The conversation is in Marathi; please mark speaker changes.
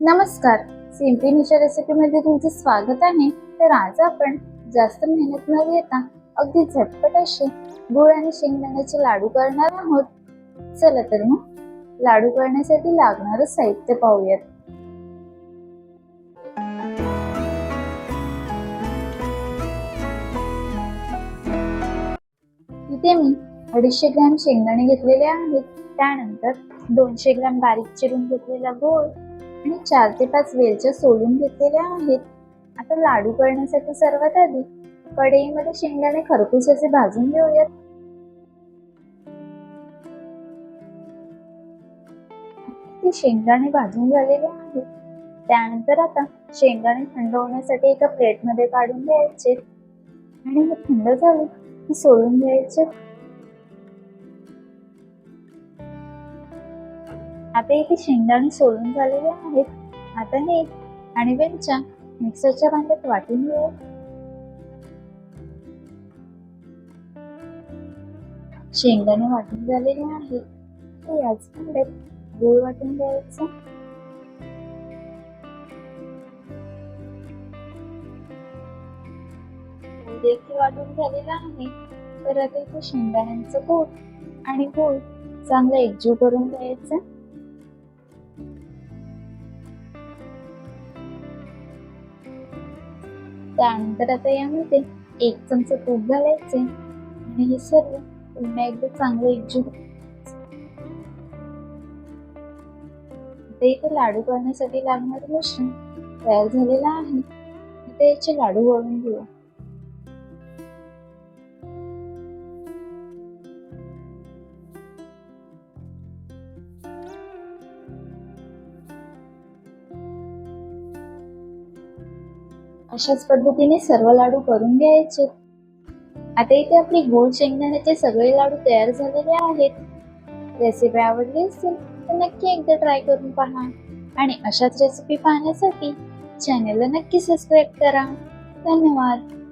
Speaker 1: नमस्कार. सिम्पी निशा रेसिपीमध्ये तुमचं स्वागत आहे. तर आज आपण जास्त मेहनत न घेता अगदी झटपट असे गुळ आणि शेंगदाण्याचे लाडू करणार आहोत. चला तर मग लाडू करण्यासाठी लागणारं साहित्य पाहूयात. इथे मी अडीचशे ग्रॅम शेंगदाणे घेतलेले आहेत. त्यानंतर दोनशे ग्रॅम बारीक चिरून घेतलेला गोळ आणि चार ते पाच वेलच्या सोलून घेतलेल्या आहेत. आता लाडू करण्यासाठी सर्वात आधी कढईमध्ये शेंगदाणे खरपूस असे भाजून घेऊयात. ते शेंगदाणे भाजून झालेले आहेत. त्यानंतर आता शेंगदाणे थंड होण्यासाठी एका प्लेटमध्ये काढून घ्यायचे. आणि हे थंड झाले की सोडून घ्यायचे. आता इथे शेंगदाणे सोलून झालेले आहेत. आता हे आणि वेलच्या मिक्सरच्या भांड्यात वाटून घेऊ. शेंगदाणे वाटून झालेले आहेत. ते याच भांड्यात गूळ वाटून द्यायचं देखील वाटून झालेला आहे. तर आता इथे शेंगदाण्यांचं गोड आणि गूळ चांगलं एकजीव करून द्यायचं त्यानंतर आता यामध्ये एक चमचा तूप घालायचे आणि हे सर्व पुन्हा एकदा चांगलं एकजीव इथे लाडू करण्यासाठी लागणारं मिश्रण तयार झालेलं आहे. आता याचे लाडू वळून घेऊ. अशाच पद्धतीने सर्व लाडू करून घ्यायचे. आता इथे आपले गोड शेंगदाण्याचे सगळे लाडू तयार झालेले आहेत. रेसिपी आवडली असेल तर नक्की एकदा ट्राय करून पहा. आणि अशाच रेसिपी पाहण्यासाठी चॅनलला नक्की सबस्क्राईब करा. धन्यवाद.